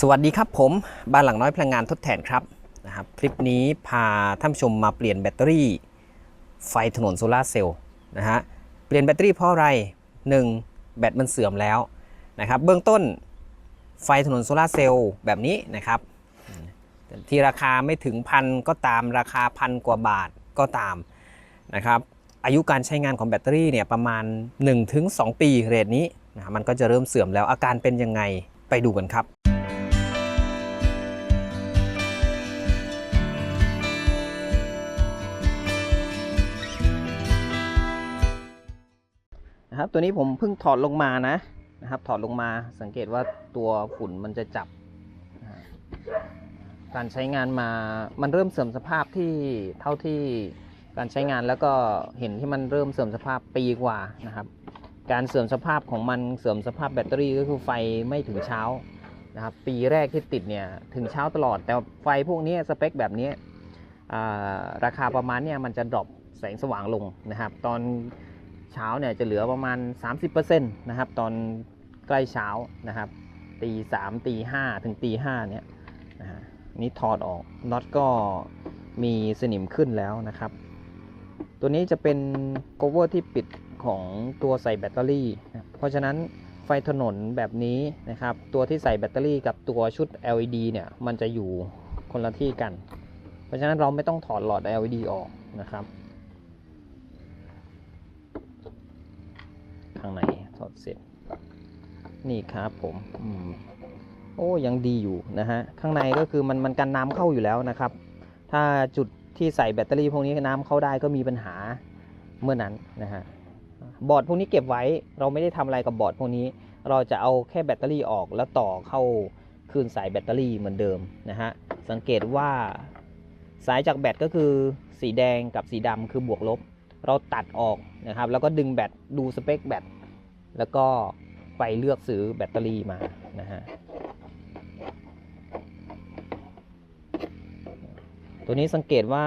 สวัสดีครับผมบ้านหลังน้อยพลังงานทดแทนครับนะครับคลิปนี้พาท่านผู้ชมมาเปลี่ยนแบตเตอรี่ ไฟถนนโซลาเซลล์นะฮะเปลี่ยนแบตเตอรี่เพราะอะไร 1. แบตมันเสื่อมแล้วนะครับเบื้องต้นไฟถนนโซลาเซลล์แบบนี้นะครับที่ราคาไม่ถึงพันก็ตามราคาพันกว่าบาทก็ตามนะครับอายุการใช้งานของแบตเตอรี่เนี่ยประมาณ 1-2 ปีเรทนี้นะมันก็จะเริ่มเสื่อมแล้วอาการเป็นยังไงไปดูกันครับ นะครับ ตัวนี้ผมเพิ่งถอดลงมานะนะครับ ถอดลงมาสังเกตว่าตัวฝุ่นมันจะจับ การใช้งานมามันเริ่มเสื่อมสภาพที่เท่าที่การใช้งานแล้วก็เห็นที่มันเริ่มเสื่อมสภาพปีกว่านะครับ การเสื่อมสภาพของมันเสื่อมสภาพแบตเตอรี่ก็คือไฟไม่ถึงเช้านะครับ ปีแรกที่ติดเนี่ยถึงเช้าตลอด แต่ไฟพวกนี้สเปคแบบนี้ราคาประมาณเนี่ยมันจะดรอปแสงสว่างลงนะครับ ตอน เช้าเนี่ยจะเหลือประมาณ 30%นะครับตอนใกล้เช้านะครับตีสามตีห้าถึงตีห้าเนี่ยนะฮะนี่ถอดออกน็อตก็มีสนิมขึ้นแล้วนะครับ ตัวนี้จะเป็น cover ที่ปิดของตัวใส่แบตเตอรี่นะเพราะฉะนั้นไฟถนนแบบนี้นะครับ ตัวที่ใส่แบตเตอรี่กับตัวชุด LED เนี่ยมันจะอยู่คนละที่กัน เพราะฉะนั้นเราไม่ต้องถอดหลอด LED ออกนะครับ ข้างในถอดเสร็จ นี่ครับผมอืมโอ้ยังดีอยู่นะฮะข้างในก็คือมันมันกันน้ำเข้าอยู่แล้วนะครับ ถ้าจุดที่ใส่แบตเตอรี่พวกนี้น้ำเข้าได้ก็มีปัญหาเมื่อนั้นนะฮะบอร์ดพวกนี้เก็บไว้เราไม่ได้ทำอะไรกับบอร์ดพวกนี้ เราจะเอาแค่แบตเตอรี่ออกแล้วต่อเข้าคืนสายแบตเตอรี่เหมือนเดิมนะฮะสังเกตว่าสายจากแบตก็คือสีแดงกับสีดำคือบวกลบ เราตัดออกนะครับแล้วก็ดึงแบตดูสเปคแบต แล้วก็ไปเลือกซื้อแบตเตอรี่มานะฮะตัวนี้สังเกตว่า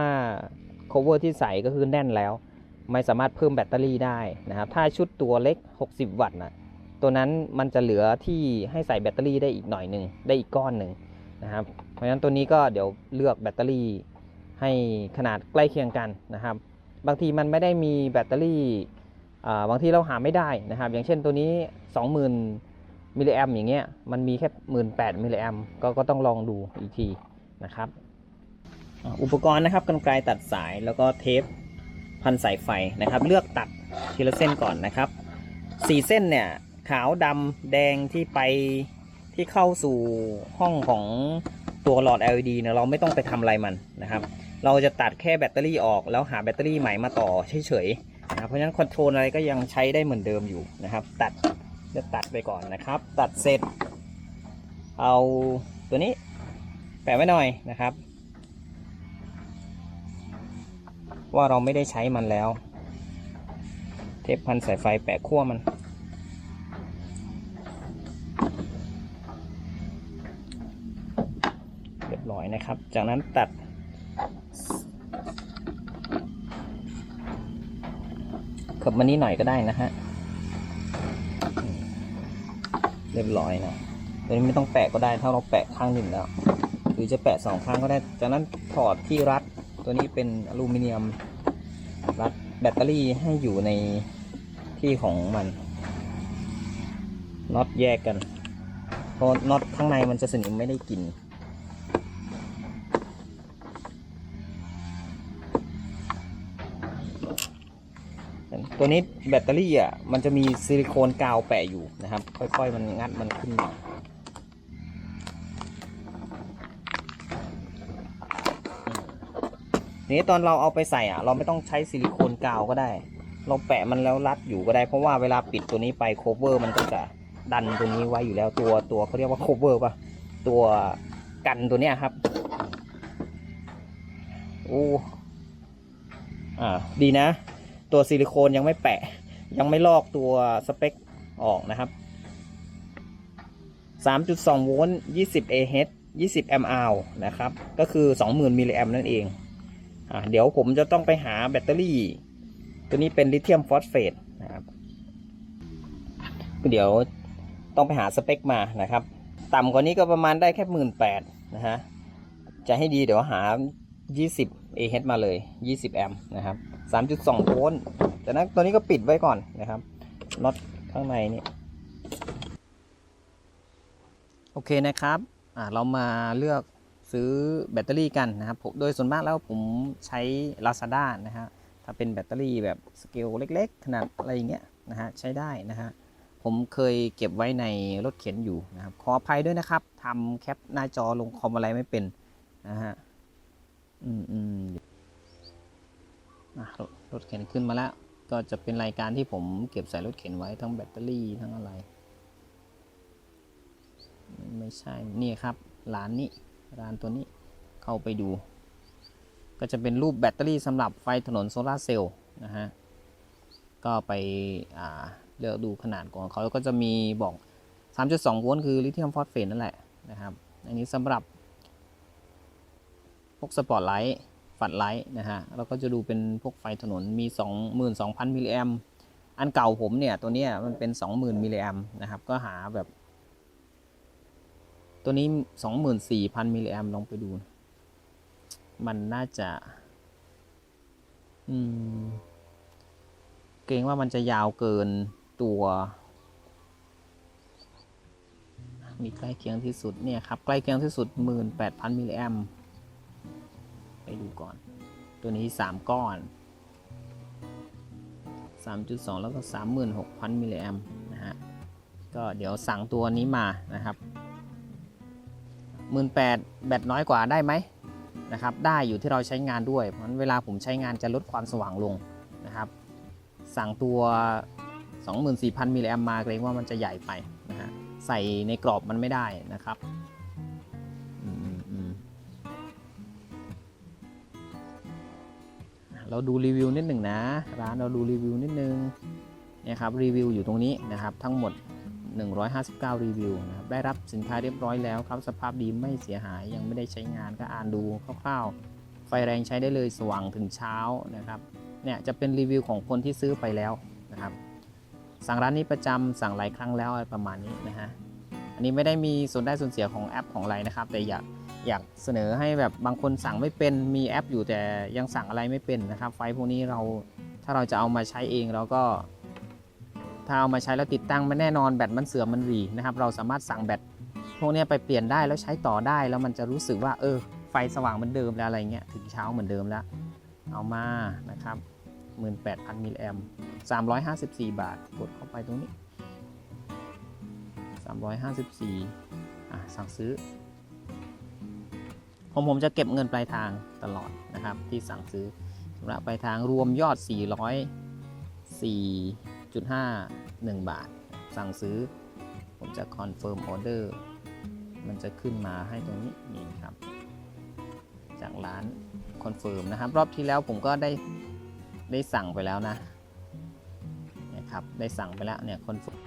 cover ที่ใส่ก็คือแน่นแล้ว ไม่สามารถเพิ่มแบตเตอรี่ได้นะครับ ถ้าชุดตัวเล็ก 60 วัตต์นะตัวนั้นมันจะเหลือที่ให้ใส่แบตเตอรี่ได้อีกหน่อยหนึ่งได้อีกก้อนหนึ่งนะครับ เพราะฉะนั้นตัวนี้ก็เดี๋ยวเลือกแบตเตอรี่ให้ขนาดใกล้เคียงกันนะครับ บางทีมันไม่ได้มีแบตเตอรี่ บางทีเราหาไม่ได้นะครับ อย่างเช่นตัวนี้ 20,000มิลลิแอมอย่างเงี้ยมันมีแค่18,000มิลลิแอมก็ก็ต้องลองดูอีกทีนะครับอุปกรณ์นะครับกรรไกรตัดสายแล้วก็เทปพันสายไฟนะครับ เลือกตัดทีละเส้นก่อนนะครับสี่เส้นเนี่ยขาวดำแดงที่ไปที่เข้าสู่ห้องของตัวหลอด LED เนี่ยเราไม่ต้องไปทำอะไรมันนะครับ เราจะตัดแค่แบตเตอรี่ออกแล้วหาแบตเตอรี่ใหม่มาต่อเฉยๆ นะครับเพราะฉะนั้นคอนโทรลอะไรก็ยังใช้ได้เหมือนเดิมอยู่นะครับ ตัดจะตัดไปก่อนนะครับ ตัดเสร็จ เอาตัวนี้แปะไว้หน่อยนะครับ ว่าเราไม่ได้ใช้มันแล้ว เทปพันสายไฟแปะขั้วมันเรียบร้อยนะครับ จากนั้นตัด ขบมานี้หน่อยก็ได้นะฮะเรียบร้อยนะตัวนี้ไม่ต้องแปะก็ได้ถ้าเราแปะข้างหนึ่งแล้ว หรือจะแปะสองข้างก็ได้ จากนั้นถอดที่รัดตัวนี้เป็นอลูมิเนียมรัดแบตเตอรี่ให้อยู่ในที่ของมันน็อตแยกกันเพราะน็อตข้างในมันจะสนิมไม่ได้กิน ตัวนี้แบตเตอรี่อะมันจะมีซิลิโคนกาวแปะอยู่นะครับ ค่อย ๆ มันงัดมันขึ้นมาทีนี้ตอนเราเอาไปใส่อะ เราไม่ต้องใช้ซิลิโคนกาวก็ได้ เราแปะมันแล้วรัดอยู่ก็ได้เพราะว่าเวลาปิดตัวนี้ไปโคเวอร์มันก็จะดันตัวนี้ไว้อยู่แล้วตัวตัวเขาเรียกว่าโคเวอร์ป่ะตัวกันตัวเนี้ยครับโอ้อ่าดีนะ ตัวซิลิโคนยังไม่แปะ ยังไม่ลอกตัวสเปคออกนะครับ 3.2 โวลต์ 20 Ah 20 mAh นะครับ ก็คือ 20,000 มิลลิแอมนั่นเองอ่าเดี๋ยวผมจะต้องไปหาแบตเตอรี่ ตัวนี้เป็นลิเธียมฟอสเฟตนะครับ เดี๋ยวต้องไปหาสเปคมานะครับ ต่ำกว่านี้ก็ประมาณได้แค่หมื่นแปดนะฮะ จะให้ดีเดี๋ยวหา 20 AH มาเลย 20 แอมป์นะครับ 3.2 โวลต์จากนั้นตัวนี้ก็ปิดไว้ก่อนนะครับน็อตข้างในนี่โอเคนะครับอ่าเรามาเลือกซื้อแบตเตอรี่กันนะครับผมโดยส่วนมากแล้วผมใช้ Lazada นะฮะถ้าเป็นแบตเตอรี่แบบสเกลเล็ก ๆ ขนาดอะไรอย่างเงี้ยนะฮะใช้ได้นะฮะผมเคยเก็บไว้ในรถเข็นอยู่นะครับขออภัยด้วยนะครับทำแคปหน้าจอลงคอมอะไรไม่เป็นนะฮะ อืมอืมอะรถรถเข็นขึ้นมาแล้ว ก็จะเป็นรายการที่ผมเก็บใส่รถเข็นไว้ทั้งแบตเตอรี่ทั้งอะไร ไม่ใช่ นี่ครับ ร้านนี้ ร้านตัวนี้ เข้าไปดู ก็จะเป็นรูปแบตเตอรี่สำหรับไฟถนนโซลาเซลล์นะฮะ ก็ไปอ่าเลือกดูขนาดของเขาแล้วก็จะมีบอก 3.2 โวลต์คือลิเธียมฟอสเฟตนั่นแหละนะครับ อันนี้สำหรับ พวกสปอตไลท์ฝัดไลท์นะฮะแล้วก็จะดูเป็นพวกไฟถนนมี 22,000 มิลลิแอมอันเก่าผมเนี่ย ตัวนี้มันเป็น 20,000 มิลลิแอมนะครับ ก็หาแบบ ตัวนี้ 24,000 มิลลิแอมลองไปดู มันน่าจะ อืม เกรงว่ามันจะยาวเกินตัว มีใกล้เคียงที่สุดเนี่ยครับ ใกล้เคียงที่สุด 18,000 มิลลิแอม ไปดูก่อน ตัวนี้ 3 ก้อน 3.2 แล้วก็ 36,000 มิลลิแอมนะฮะ ก็เดี๋ยวสั่งตัวนี้มานะครับ 18,000 แบตน้อยกว่าได้ไหมนะครับ ได้อยู่ที่เราใช้งานด้วย เพราะเวลาผมใช้งานจะลดความสว่างลงนะครับ สั่งตัว 24,000 มิลลิแอมมาเกรงว่ามันจะใหญ่ไปนะฮะ ใส่ในกรอบมันไม่ได้นะครับ เราดูรีวิวนิดหนึ่งนะ ร้านเราดูรีวิวนิดนึงนี่ยครับรีวิวอยู่ตรงนี้นะครับ ทั้งหมด 159 รีวิวนะครับได้รับสินค้าเรียบร้อยแล้วครับ สภาพดีไม่เสียหายยังไม่ได้ใช้งานก็อ่านดูคร่าวๆ ไฟแรงใช้ได้เลยสว่างถึงเช้านะครับเนี่ยจะเป็นรีวิวของคนที่ซื้อไปแล้วนะครับ สั่งร้านนี้ประจำสั่งหลายครั้งแล้วอะไรประมาณนี้นะฮะ อันนี้ไม่ได้มีส่วนได้ส่วนเสียของแอปของอะไรนะครับ แต่อยากอยากเสนอให้แบบบางคนสั่งไม่เป็นมีแอปอยู่แต่ยังสั่งอะไรไม่เป็นนะครับ ไฟพวกนี้เราถ้าเราจะเอามาใช้เองเราก็ ถ้าเอามาใช้แล้วติดตั้งมันแน่นอนแบตมันเสื่อมมันหรีนะครับ เราสามารถสั่งแบตพวกนี้ไปเปลี่ยนได้แล้วใช้ต่อได้แล้วมันจะรู้สึกว่า เออ ไฟสว่างเหมือนเดิมแล้วอะไรเงี้ยถึงเช้าเหมือนเดิมแล้ว เอามานะครับ 18,000มิลลิแอม354 บาทกดเข้าไปตรงนี้ 354อะสั่งซื้อของผมจะเก็บเงินปลายทางตลอดนะครับ ที่สั่งซื้อสำหรับปลายทางรวมยอด 404.51 บาท สั่งซื้อ ผมจะคอนเฟิร์มออเดอร์มันจะขึ้นมาให้ตรงนี้นี่ครับ จากร้านคอนเฟิร์มนะครับ รอบที่แล้วผมก็ได้ได้สั่งไปแล้วนะเนี่ยครับได้สั่งไปแล้วเนี่ยคอนเฟิร์ม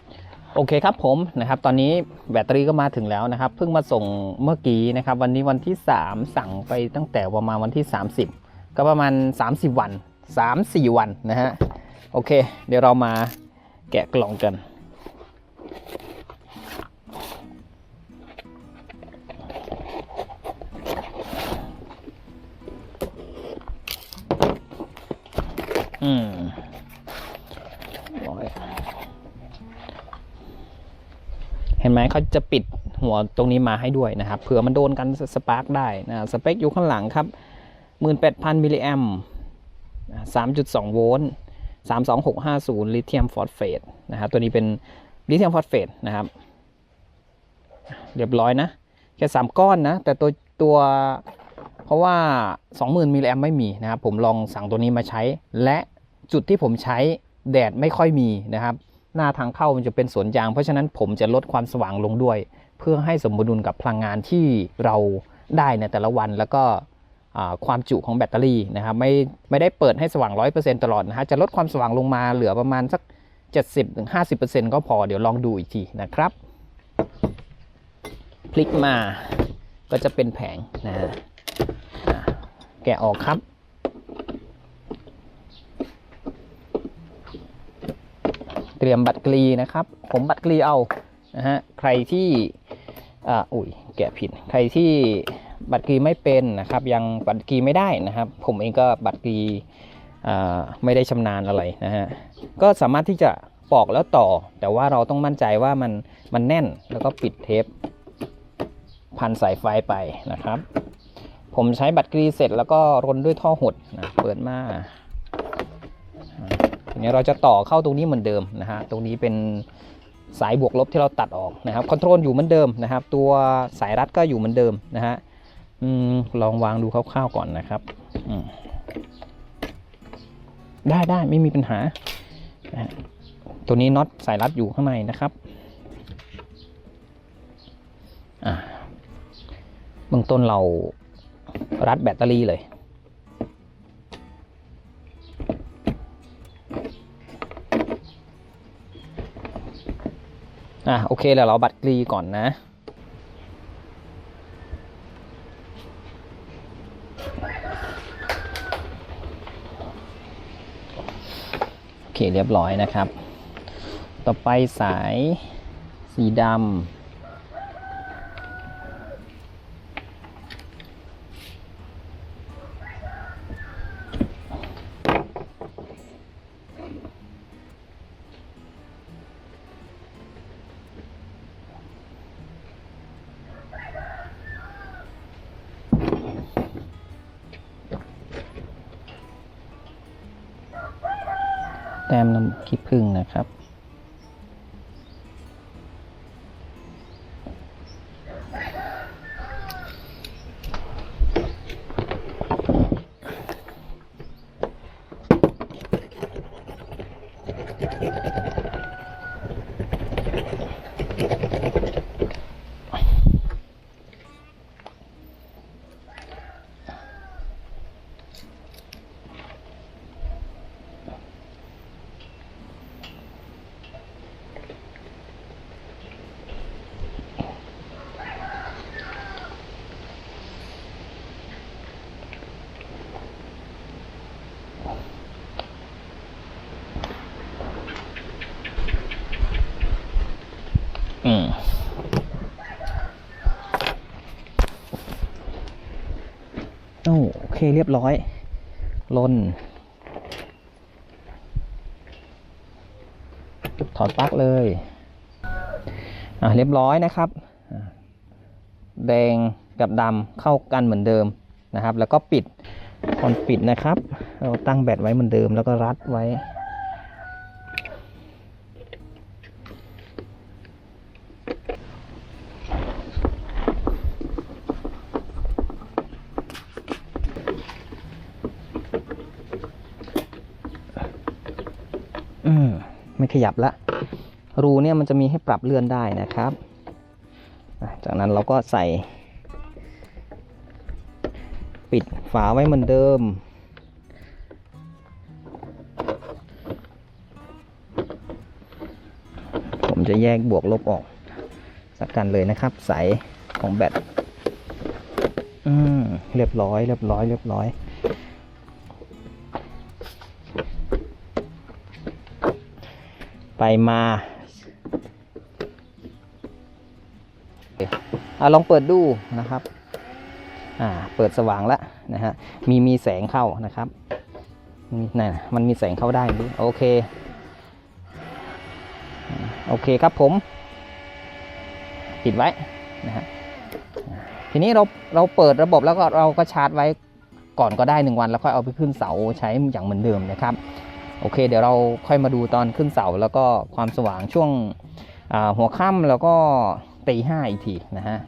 โอเคครับผมนะครับตอนนี้แบตเตอรี่ก็มาถึงแล้วนะครับ เพิ่งมาส่งเมื่อกี้นะครับ วันนี้วันที่ 3 สั่งไปตั้งแต่ประมาณวันที่ 30 ก็ประมาณ 30 วัน 3-4 วันนะฮะโอเค เดี๋ยวเรามาแกะกล่องกัน นไหมเขาจะปิดหัวตรงนี้มาให้ด้วยนะครับเผื่อมันโดนกันสปาร์กได้นะสเปคอยู่ข้างหลังครับ 18,000มิลลิแอม3.2 โวลต์ 32650 ลิเธียมฟอสเฟตนะครับตัวนี้เป็นลิเธียมฟอสเฟตนะครับ เรียบร้อยนะ แค่ 3 ก้อนนะ แต่ตัวตัวเพราะว่า 20,000มิลลิแอมไม่มีนะครับ ผมลองสั่งตัวนี้มาใช้ และจุดที่ผมใช้แดดไม่ค่อยมีนะครับ หน้าทางเข้ามันจะเป็นสวนยาง เพราะฉะนั้นผมจะลดความสว่างลงด้วย เพื่อให้สมดุลกับพลังงานที่เราได้ในแต่ละวันแล้วก็ความจุของแบตเตอรี่นะครับไม่ไม่ได้เปิดให้สว่าง 100%ตลอดนะฮะจะลดความสว่างลงมาเหลือประมาณสัก 70-50%ก็พอเดี๋ยวลองดูอีกทีนะครับ พลิกมาก็จะเป็นแผงนะฮะอะแกะออกครับ เตรียมบัตรกรีนะครับ ผมบัตรกรีเอานะฮะใครที่อ่าอุ้ยแกะผิด ใครที่บัตรกรีไม่เป็นนะครับ ยังบัตรกรีไม่ได้นะครับ ผมเองก็บัตรกรีอ่าไม่ได้ชำนาญอะไรนะฮะก็สามารถที่จะปอกแล้วต่อ แต่ว่าเราต้องมั่นใจว่ามันมันแน่นแล้วก็ปิดเทป พันสายไฟไปนะครับ ผมใช้บัตรกรีเสร็จแล้วก็รนด้วยท่อหดนะเปิดมา อ่าทีนี้เราจะต่อเข้าตรงนี้เหมือนเดิมนะฮะตรงนี้เป็นสายบวกลบที่เราตัดออกนะครับคอนโทรลอยู่เหมือนเดิมนะครับ ตัวสายรัดก็อยู่เหมือนเดิมนะฮะอลองวางดูคร่าวๆก่อนนะครับได้ได้ไม่มีปัญหา ตัวนี้น็อตสายรัดอยู่ข้างในนะครับเบื้องต้นเรารัดแบตเตอรี่เลย อะโอเคแล้วเราบัตรกรีก่อนนะโอเคเรียบร้อยนะครับ ต่อไปสายสีดำ ขี้ผึ้งนะครับอื เคเรียบร้อยลนถอดปลั๊กเลย อะเรียบร้อยนะครับอะแดงกับดำเข้ากันเหมือนเดิมนะครับ แล้วก็ปิดก่อนปิดนะครับ เราตั้งแบตไว้เหมือนเดิมแล้วก็รัดไว้ อืมไม่ ขยับละ รูเนี่ยมันจะมีให้ปรับเลื่อนได้นะครับ จากนั้นเราก็ใส่ ปิดฝาไว้เหมือนเดิม ผมจะแยกบวกลบออกสักกันเลยนะครับใสของแบตอืมเรียบร้อย เรียบร้อย เรียบร้อย ไปมาอะลองเปิดดูนะครับอ่าเปิดสว่างแล้วนะฮะมีมีแสงเข้านะครับนี่นะมันมีแสงเข้าได้ดูโอเคโอเคครับผม ปิดไว้นะฮะทีนี้เราเราเปิดระบบแล้วก็เราก็ชาร์จไว้ก่อนก็ได้หนึ่งวันแล้วค่อยเอาไปขึ้นเสาใช้อย่างเหมือนเดิมนะครับ โอเค เดี๋ยวเราค่อยมาดูตอนขึ้นเสาแล้วก็ความสว่างช่วงหัวค่ำแล้วก็ตีห้าอีกทีนะฮะ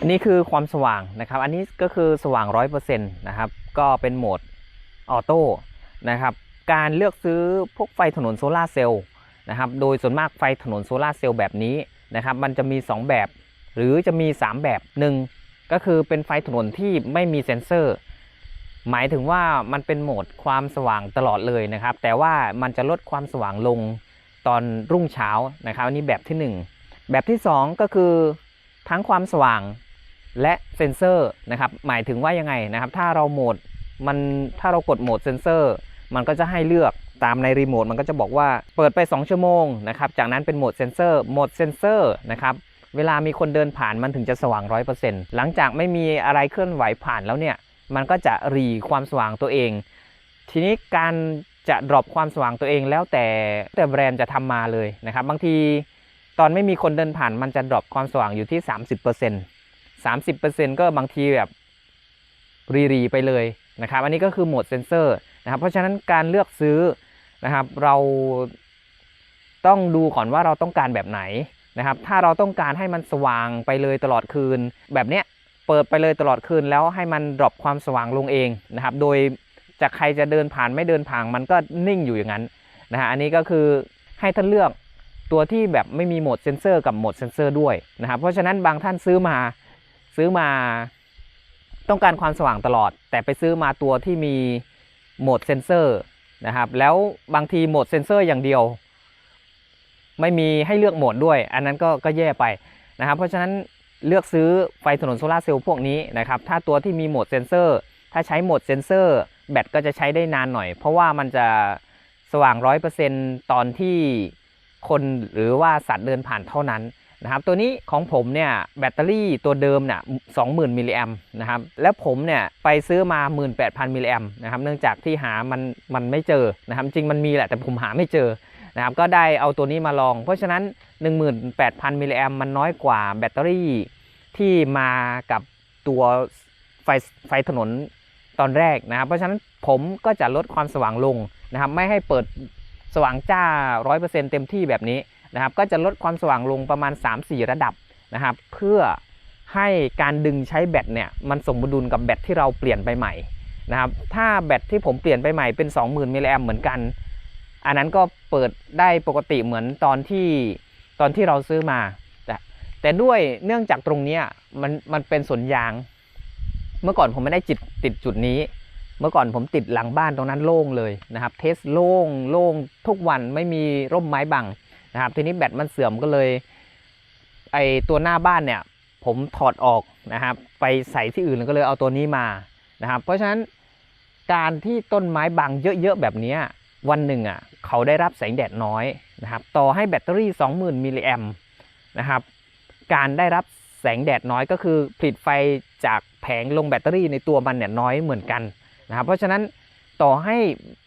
อันนี้คือความสว่างนะครับ อันนี้ก็คือสว่าง 100%นะครับ ก็เป็นโหมดออโต้นะครับ การเลือกซื้อพวกไฟถนนโซลาเซลล์นะครับ โดยส่วนมากไฟถนนโซลาเซลล์แบบนี้นะครับ มันจะมี 2 แบบ หรือจะมี 3 แบบ1ก็คือเป็นไฟถนนที่ไม่มีเซ็นเซอร์ หมายถึงว่ามันเป็นโหมดความสว่างตลอดเลยนะครับ แต่ว่ามันจะลดความสว่างลงตอนรุ่งเช้านะครับ อันนี้แบบที่หนึ่งแบบที่สองก็คือทั้งความสว่าง และเซนเซอร์นะครับหมายถึงว่ายังไงนะครับ ถ้าเราโหมดมันถ้าเรากดโหมดเซนเซอร์มันก็จะให้เลือกตามในรีโมทมันก็จะบอกว่าเปิดไป 2 ชั่วโมงนะครับจากนั้นเป็นโหมดเซนเซอร์โหมดเซนเซอร์นะครับเวลามีคนเดินผ่านมันถึงจะสว่าง 100%หลังจากไม่มีอะไรเคลื่อนไหวผ่านแล้วเนี่ย มันก็จะรีความสว่างตัวเอง ทีนี้การจะดรอปความสว่างตัวเองแล้วแต่แต่แบรนด์จะทำมาเลยนะครับ บางทีตอนไม่มีคนเดินผ่านมันจะดรอปความสว่างอยู่ที่ 30% 30%ก็บางทีแบบรีรีไปเลยนะครับ อันนี้ก็คือโหมดเซนเซอร์นะครับเพราะฉะนั้นการเลือกซื้อนะครับ เราต้องดูก่อนว่าเราต้องการแบบไหนนะครับ ถ้าเราต้องการให้มันสว่างไปเลยตลอดคืน แบบเนี้ยเปิดไปเลยตลอดคืนแล้วให้มันดรอปความสว่างลงเองนะครับ โดยจากใครจะเดินผ่านไม่เดินผ่านมันก็นิ่งอยู่อย่างนั้นนะฮะอันนี้ก็คือให้ท่านเลือกตัวที่แบบไม่มีโหมดเซนเซอร์กับโหมดเซนเซอร์ด้วยนะครับ เพราะฉะนั้นบางท่านซื้อมา ซื้อมาต้องการความสว่างตลอด แต่ไปซื้อมาตัวที่มีโหมดเซนเซอร์นะครับแล้วบางทีโหมดเซนเซอร์อย่างเดียว ไม่มีให้เลือกโหมดด้วย อันนั้นก็ก็แย่ไปนะครับ เพราะฉะนั้นเลือกซื้อไฟถนนโซลาเซลล์พวกนี้นะครับถ้าตัวที่มีโหมดเซนเซอร์ ถ้าใช้โหมดเซนเซอร์แบตก็จะใช้ได้นานหน่อย เพราะว่ามันจะสว่าง100%ตอนที่คนหรือว่าสัตว์เดินผ่านเท่านั้น นะครับตัวนี้ของผมเนี่ยแบตเตอรี่ตัวเดิมเนี่ย20,000มิลลิแอมนะครับแล้วผมเนี่ยไปซื้อมา 18,000มิลลิแอมนะครับเนื่องจากที่หามันมันไม่เจอนะครับจริงมันมีแหละแต่ผมหาไม่เจอนะครับก็ได้เอาตัวนี้มาลอง เพราะฉะนั้น 18,000มิลลิแอมมันน้อยกว่าแบตเตอรี่ที่มากับตัวไฟไฟถนนตอนแรกนะครับเพราะฉะนั้นผมก็จะลดความสว่างลงนะครับไม่ให้เปิดสว่างจ้า 100%เต็มที่แบบนี้ นะครับก็จะลดความสว่างลงประมาณ 3-4 ระดับนะครับ เพื่อให้การดึงใช้แบตเนี่ยมันสมดุลกับแบตที่เราเปลี่ยนไปใหม่นะครับถ้าแบตที่ผมเปลี่ยนไปใหม่เป็น 20,000มิลลิแอมเหมือนกัน อันนั้นก็เปิดได้ปกติเหมือนตอนที่ตอนที่เราซื้อมา แต่แต่ด้วยเนื่องจากตรงนี้มันมันเป็นสวนยาง เมื่อก่อนผมไม่ได้จิตติดจุดนี้ เมื่อก่อนผมติดหลังบ้านตรงนั้นโล่งเลยนะครับ เทสโล่งโล่งทุกวันไม่มีร่มไม้บัง นะครับทีนี้แบตมันเสื่อมก็เลยไอตัวหน้าบ้านเนี่ยผมถอดออกนะครับ ไปใส่ที่อื่นก็เลยเอาตัวนี้มานะครับ เพราะฉะนั้นการที่ต้นไม้บังเยอะๆแบบนี้วันหนึ่งอะเขาได้รับแสงแดดน้อยนะครับ ต่อให้แบตเตอรี่ 20,000 มิลลิแอมนะครับ การได้รับแสงแดดน้อยก็คือผลิตไฟจากแผงลงแบตเตอรี่ในตัวมันเนี่ยน้อยเหมือนกันนะครับ เพราะฉะนั้น ต่อให้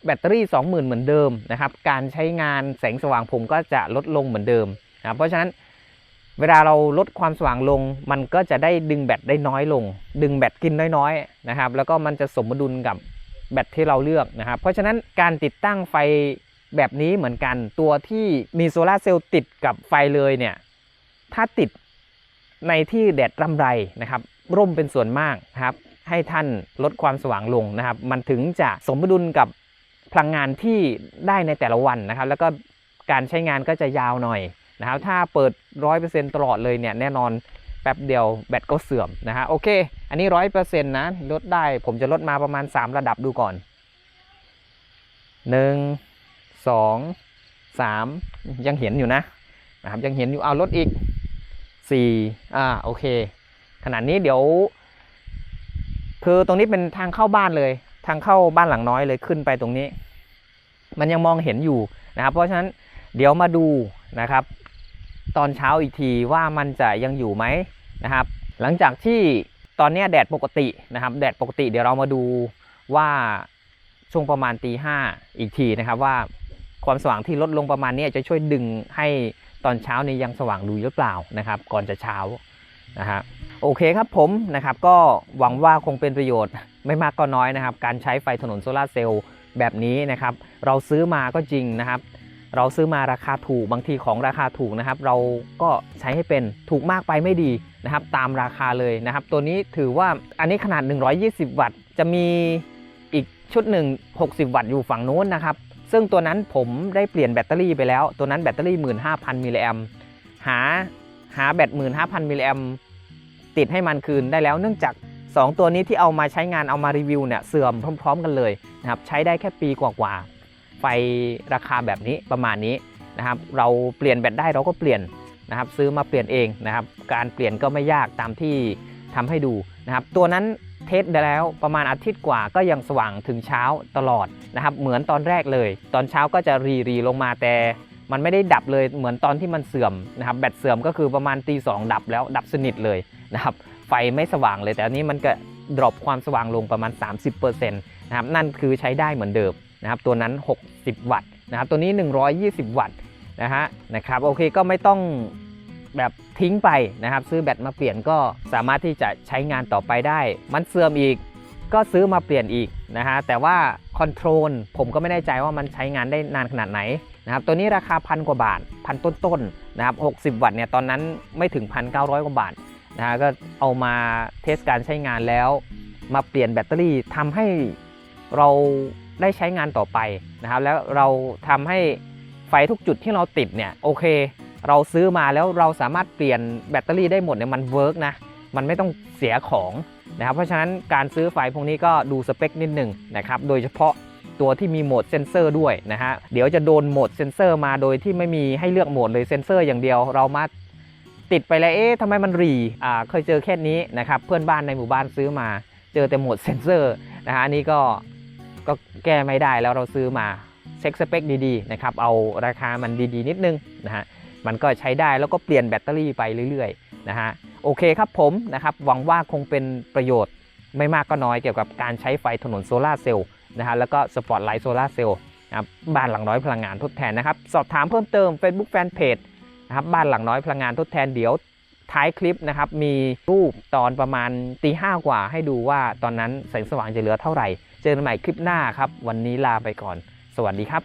แบตเตอรี่ 20,000 เหมือนเดิมนะครับการใช้งานแสงสว่างผมก็จะลดลงเหมือนเดิมนะครับเพราะฉะนั้นเวลาเราลดความสว่างลง มันก็จะได้ดึงแบตได้น้อยลง ดึงแบตกินน้อยๆนะครับแล้วก็มันจะสมดุลกับแบตที่เราเลือกนะครับเพราะฉะนั้นการติดตั้งไฟแบบนี้เหมือนกันตัวที่มีโซลาร์เซลล์ติดกับไฟเลยเนี่ยถ้าติดในที่แดดรำไรนะครับ ร่มเป็นส่วนมากครับ ให้ท่านลดความสว่างลงนะครับ มันถึงจะสมดุลกับพลังงานที่ได้ในแต่ละวันนะครับ แล้วก็การใช้งานก็จะยาวหน่อยนะครับ ถ้าเปิด 100%ตลอดเลยเนี่ยแน่นอนแป๊บเดียวแบตก็เสื่อมนะฮะโอเค อันนี้ 100%นะลดได้ผมจะลดมาประมาณ 3 ระดับดูก่อน 1 2 3 ยังเห็นอยู่นะนะครับยังเห็นอยู่เอาลดอีกสี่อ่าโอเค ขนาดนี้เดี๋ยว คือตรงนี้เป็นทางเข้าบ้านเลย ทางเข้าบ้านหลังน้อยเลยขึ้นไปตรงนี้ มันยังมองเห็นอยู่นะครับ เพราะฉะนั้นเดี๋ยวมาดูนะครับ ตอนเช้าอีกทีว่ามันจะยังอยู่ไหมนะครับ หลังจากที่ตอนนี้แดดปกตินะครับ แดดปกติเดี๋ยวเรามาดูว่าช่วงประมาณตีห้าอีกทีนะครับ ว่าความสว่างที่ลดลงประมาณนี้จะช่วยดึงให้ตอนเช้านี้ยังสว่างดูหรือเปล่านะครับ ก่อนจะเช้านะฮะ โอเคครับผมนะครับก็หวังว่าคงเป็นประโยชน์ไม่มากก็น้อยนะครับ การใช้ไฟถนนโซลาเซลล์แบบนี้นะครับเราซื้อมาก็จริงนะครับ เราซื้อมาราคาถูกบางทีของราคาถูกนะครับ เราก็ใช้ให้เป็นถูกมากไปไม่ดีนะครับ ตามราคาเลยนะครับ ตัวนี้ถือว่าอันนี้ขนาด 120 วัตต์ จะมีอีกชุดหนึ่ง 60 วัตต์อยู่ฝั่งนู้นนะครับ ซึ่งตัวนั้นผมได้เปลี่ยนแบตเตอรี่ไปแล้ว ตัวนั้นแบตเตอรี่ 15,000มิลลิแอมหาหาแบต 15,000มิลลิแอม ติดให้มันคืนได้แล้ว เนื่องจาก 2 ตัวนี้ที่เอามาใช้งานเอามารีวิวเนี่ยเสื่อมพร้อม ๆ กันเลยนะครับใช้ได้แค่ปีกว่าๆไฟราคาแบบนี้ประมาณนี้นะครับเราเปลี่ยนแบตได้เราก็เปลี่ยนนะครับซื้อมาเปลี่ยนเองนะครับการเปลี่ยนก็ไม่ยากตามที่ทำให้ดูนะครับตัวนั้นเทสได้แล้วประมาณอาทิตย์กว่าก็ยังสว่างถึงเช้าตลอดนะครับเหมือนตอนแรกเลย ตอนเช้าก็จะรีรีลงมาแต่มันไม่ได้ดับเลยเหมือนตอนที่มันเสื่อมนะครับแบตเสื่อมก็คือประมาณตีสองดับแล้วดับสนิทเลย นะครับไฟไม่สว่างเลยแต่อันนี้มันก็ดรอปความสว่างลงประมาณ 30%นะครับนั่นคือใช้ได้เหมือนเดิมนะครับตัวนั้น 60 วัตต์นะครับตัวนี้ 120 วัตต์นะฮะนะครับโอเคก็ไม่ต้องแบบทิ้งไปนะครับซื้อแบตมาเปลี่ยนก็สามารถที่จะใช้งานต่อไปได้ มันเสื่อมอีกก็ซื้อมาเปลี่ยนอีกนะฮะแต่ว่าคอนโทรลผมก็ไม่แน่ใจว่ามันใช้งานได้นานขนาดไหนนะครับตัวนี้ราคาพันกว่าบาทพันต้นๆนะครับ60 วัตต์เนี่ยตอนนั้นไม่ถึง 1,900 กว่าบาท นะฮะก็เอามาเทสการใช้งานแล้ว มาเปลี่ยนแบตเตอรี่ทำให้เราได้ใช้งานต่อไปนะครับ แล้วเราทำให้ไฟทุกจุดที่เราติดเนี่ยโอเค เราซื้อมาแล้วเราสามารถเปลี่ยนแบตเตอรี่ได้หมดเนี่ยมันเวิร์กนะมันไม่ต้องเสียของนะครับ เพราะฉะนั้นการซื้อไฟพวกนี้ก็ดูสเปคนิดหนึ่งนะครับ โดยเฉพาะตัวที่มีโหมดเซนเซอร์ด้วยนะฮะ เดี๋ยวจะโดนโหมดเซนเซอร์มาโดยที่ไม่มีให้เลือกโหมดเลยเซนเซอร์อย่างเดียว เรามา ติดไปแล้วเอ๊ะทำไมมันรีอ่าเคยเจอแค่นี้นะครับเพื่อนบ้านในหมู่บ้านซื้อมา เจอแต่โหมดเซนเซอร์นะฮะอันนี้ก็ก็แก้ไม่ได้แล้วเราซื้อมาเช็คสเปคดีๆนะครับเอาราคามันดีๆ นิดนึงนะฮะมันก็ใช้ได้แล้วก็เปลี่ยนแบตเตอรี่ไปเรื่อยๆนะฮะโอเคครับผมนะครับหวังว่าคงเป็นประโยชน์ไม่มากก็น้อยเกี่ยวกับการใช้ไฟถนนโซลาร์เซลล์นะฮะแล้วก็สปอตไลท์โซลาร์เซลล์นะครับบ้านหลังน้อยพลังงานทดแทนนะครับ สอบถามเพิ่มเติม Facebook Fanpage นะครับบ้านหลังน้อยพลังงานทดแทนเดี๋ยวท้ายคลิปนะครับมีรูปตอนประมาณตีห้ากว่าให้ดูว่าตอนนั้นแสงสว่างจะเหลือเท่าไหร่ เจอกันใหม่คลิปหน้าครับ วันนี้ลาไปก่อน สวัสดีครับ